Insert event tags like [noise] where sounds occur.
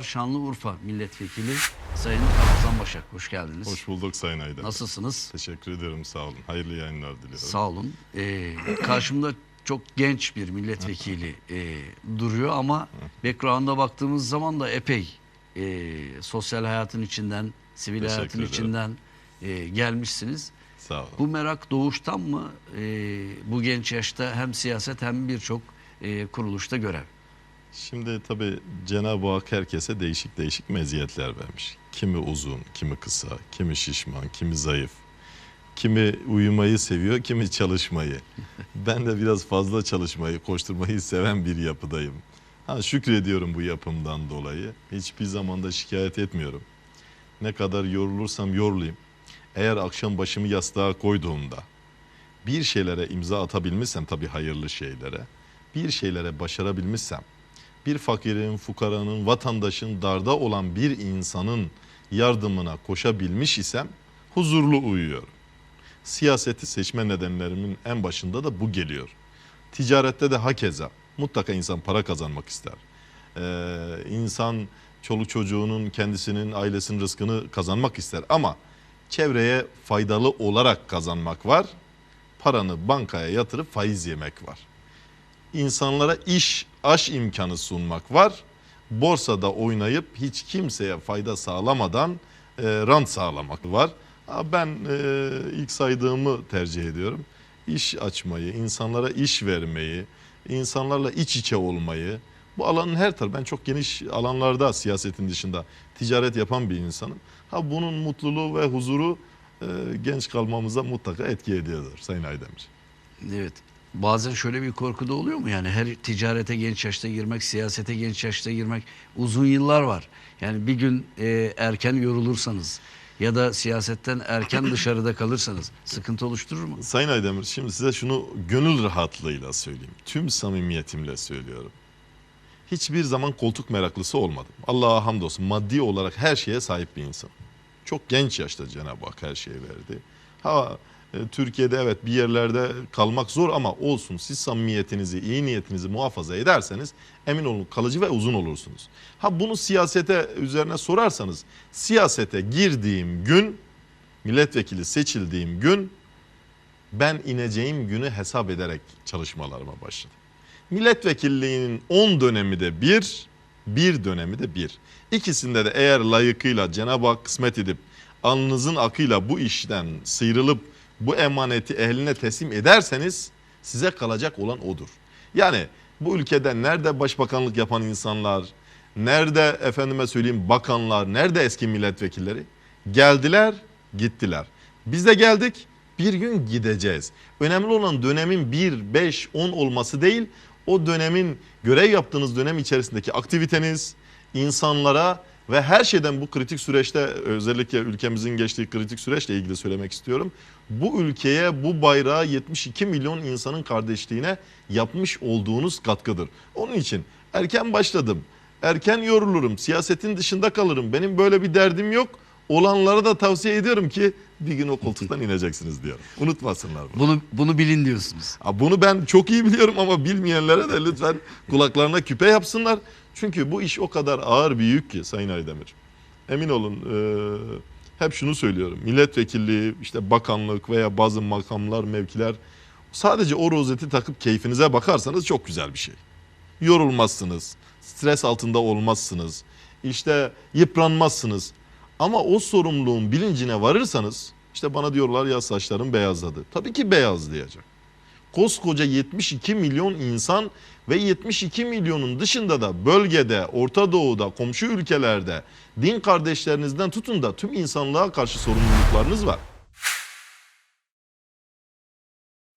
Şanlıurfa Milletvekili Sayın Ramazan Başak. Hoş geldiniz. Hoş bulduk Sayın Aydın. Nasılsınız? Teşekkür ederim sağ olun. Hayırlı yayınlar diliyorum. Sağ olun. Ee, karşımda çok genç bir milletvekili e, duruyor ama background'a baktığımız zaman da epey e, sosyal hayatın içinden, sivil Teşekkür hayatın ederim. içinden e, gelmişsiniz. Sağ olun. Bu merak doğuştan mı e, bu genç yaşta hem siyaset hem birçok e, kuruluşta görev? Şimdi tabii Cenab-ı Hak herkese değişik değişik meziyetler vermiş. Kimi uzun, kimi kısa, kimi şişman, kimi zayıf. Kimi uyumayı seviyor, kimi çalışmayı. [laughs] Ben de biraz fazla çalışmayı, koşturmayı seven bir yapıdayım. Ha, şükrediyorum bu yapımdan dolayı. Hiçbir zaman da şikayet etmiyorum. Ne kadar yorulursam yorulayım. Eğer akşam başımı yastığa koyduğumda bir şeylere imza atabilmişsem tabii hayırlı şeylere, bir şeylere başarabilmişsem, bir fakirin, fukaranın, vatandaşın darda olan bir insanın yardımına koşabilmiş isem huzurlu uyuyorum. Siyaseti seçme nedenlerimin en başında da bu geliyor. Ticarette de hakeza. Mutlaka insan para kazanmak ister. Ee, insan çoluk çocuğunun, kendisinin, ailesinin rızkını kazanmak ister. Ama çevreye faydalı olarak kazanmak var. Paranı bankaya yatırıp faiz yemek var insanlara iş, aş imkanı sunmak var. Borsada oynayıp hiç kimseye fayda sağlamadan e, rant sağlamak var. Ben e, ilk saydığımı tercih ediyorum. İş açmayı, insanlara iş vermeyi, insanlarla iç içe olmayı. Bu alanın her tarafı, ben çok geniş alanlarda siyasetin dışında ticaret yapan bir insanım. Ha bunun mutluluğu ve huzuru e, genç kalmamıza mutlaka etki ediyordur Sayın Aydemir. Evet. Bazen şöyle bir korku da oluyor mu? Yani her ticarete genç yaşta girmek, siyasete genç yaşta girmek uzun yıllar var. Yani bir gün e, erken yorulursanız ya da siyasetten erken [coughs] dışarıda kalırsanız sıkıntı oluşturur mu? Sayın Aydemir şimdi size şunu gönül rahatlığıyla söyleyeyim. Tüm samimiyetimle söylüyorum. Hiçbir zaman koltuk meraklısı olmadım. Allah'a hamdolsun maddi olarak her şeye sahip bir insan. Çok genç yaşta Cenab-ı Hak her şeyi verdi. Ha Türkiye'de evet bir yerlerde kalmak zor ama olsun siz samimiyetinizi, iyi niyetinizi muhafaza ederseniz emin olun kalıcı ve uzun olursunuz. Ha bunu siyasete üzerine sorarsanız siyasete girdiğim gün milletvekili seçildiğim gün ben ineceğim günü hesap ederek çalışmalarıma başladım. Milletvekilliğinin 10 dönemi de bir, bir dönemi de bir. İkisinde de eğer layıkıyla Cenab-ı Hak kısmet edip alnınızın akıyla bu işten sıyrılıp bu emaneti ehline teslim ederseniz size kalacak olan odur. Yani bu ülkede nerede başbakanlık yapan insanlar, nerede efendime söyleyeyim bakanlar, nerede eski milletvekilleri geldiler, gittiler. Biz de geldik, bir gün gideceğiz. Önemli olan dönemin 1, 5, 10 olması değil, o dönemin görev yaptığınız dönem içerisindeki aktiviteniz, insanlara ve her şeyden bu kritik süreçte özellikle ülkemizin geçtiği kritik süreçle ilgili söylemek istiyorum. Bu ülkeye bu bayrağı 72 milyon insanın kardeşliğine yapmış olduğunuz katkıdır. Onun için erken başladım. Erken yorulurum. Siyasetin dışında kalırım. Benim böyle bir derdim yok. Olanlara da tavsiye ediyorum ki bir gün o koltuktan [laughs] ineceksiniz diyorum. Unutmasınlar bunu. Bunu bunu bilin diyorsunuz. Bunu ben çok iyi biliyorum ama bilmeyenlere de lütfen kulaklarına küpe yapsınlar. Çünkü bu iş o kadar ağır bir yük ki Sayın Aydemir. Emin olun e, hep şunu söylüyorum. Milletvekilliği, işte bakanlık veya bazı makamlar, mevkiler sadece o rozeti takıp keyfinize bakarsanız çok güzel bir şey. Yorulmazsınız, stres altında olmazsınız, işte yıpranmazsınız. Ama o sorumluluğun bilincine varırsanız işte bana diyorlar ya saçlarım beyazladı. Tabii ki beyazlayacak. Koskoca 72 milyon insan ve 72 milyonun dışında da bölgede, Orta Doğu'da, komşu ülkelerde din kardeşlerinizden tutun da tüm insanlığa karşı sorumluluklarınız var.